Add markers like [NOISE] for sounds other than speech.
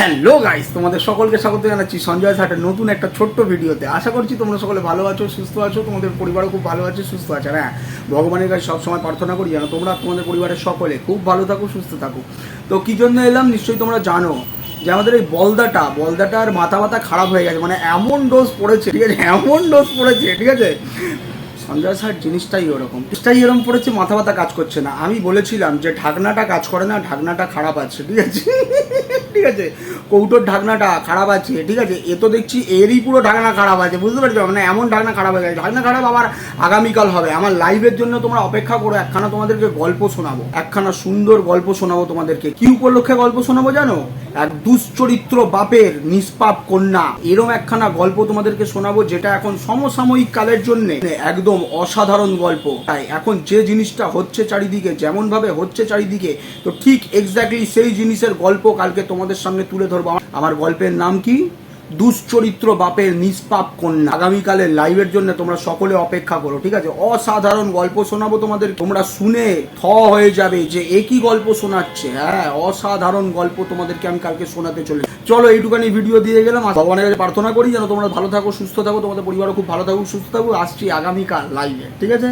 Hello guys, তোমাদের সকলকে স্বাগত জানাচ্ছি সঞ্জয় সাটের নতুন একটা ছোট্ট ভিডিওতে। আশা করছি তোমরা সকলে ভালো আছো, সুস্থ আছো, তোমাদের পরিবারও খুব ভালো আছে, সুস্থ আছে। আর হ্যাঁ ভগবানের কাছে সবসময় প্রার্থনা করি যেন তোমরা তোমাদের পরিবারের সকলে খুব ভালো থাকো, সুস্থ থাকো। তো কী জন্য এলাম নিশ্চয়ই তোমরা জানো যে আমাদের এই বলদাটা, বলদাটার মাথা মাথা খারাপ হয়ে গেছে। মানে এমন ডোজ পড়েছে, ঠিক আছে? এমন ডোজ পড়েছে, ঠিক আছে? সঞ্জয় স্যার জিনিসটাই ওরকম। জিনিসটাই এরকম পড়েছে, মাথা মাথা কাজ করছে না। আমি বলেছিলাম যে, ঢাকনাটা কাজ করে না, ঢাকনাটা খারাপ আছে, ঠিক আছে? [LAUGHS] ঠিক আছে? কৌটোর ঢাকনাটা খারাপ আছে, ঠিক আছে? এ তো দেখছি এরই পুরো ঢাকনা খারাপ আছে, বুঝতে পারছ? মানে এমন ঢাকনা খারাপ হয়ে গেছে। ঢাকনা খারাপ আবার আগামীকাল হবে। আমার লাইভের জন্য তোমরা অপেক্ষা করো, একখানা তোমাদেরকে গল্প শোনাবো। একখানা সুন্দর গল্প শোনাবো তোমাদেরকে। কি উপলক্ষে গল্প শোনাবো জানো? এক দুশ্চরিত্র বাপের নিষ্পাপ কন্যা। এরম একখানা গল্প তোমাদেরকে শোনাবো যেটা এখন সমসাময়িক কালের জন্য একদম অসাধারণ গল্প। তাই এখন যে জিনিসটা হচ্ছে চারিদিকে যেমন ভাবে হচ্ছে চারিদিকে, তো ঠিক এক্স্যাক্টলি সেই জিনিসের গল্প কালকে তোমাদের সামনে তুলে ধরবো। আমার গল্পের নাম কি? দুশ্চরিত্র বাপের নিষ্পাপ কন্যা। আগামীকালের লাইভের জন্য তোমরা সকলে অপেক্ষা করো, ঠিক আছে? অসাধারণ গল্প শোনাবো তোমাদের তোমরা শুনে থ হয়ে যাবে যে একই গল্প শোনাচ্ছে। হ্যাঁ অসাধারণ গল্প তোমাদেরকে আমি কালকে শোনাতে চলে চলো এইটুকানি ভিডিও দিয়ে গেলাম। ভগবানের কাছে প্রার্থনা করি যেন তোমরা ভালো থাকো, সুস্থ থাকো, তোমাদের পরিবারও খুব ভালো থাকুক, সুস্থ থাকুক। আসছি আগামীকাল লাইভে ঠিক আছে?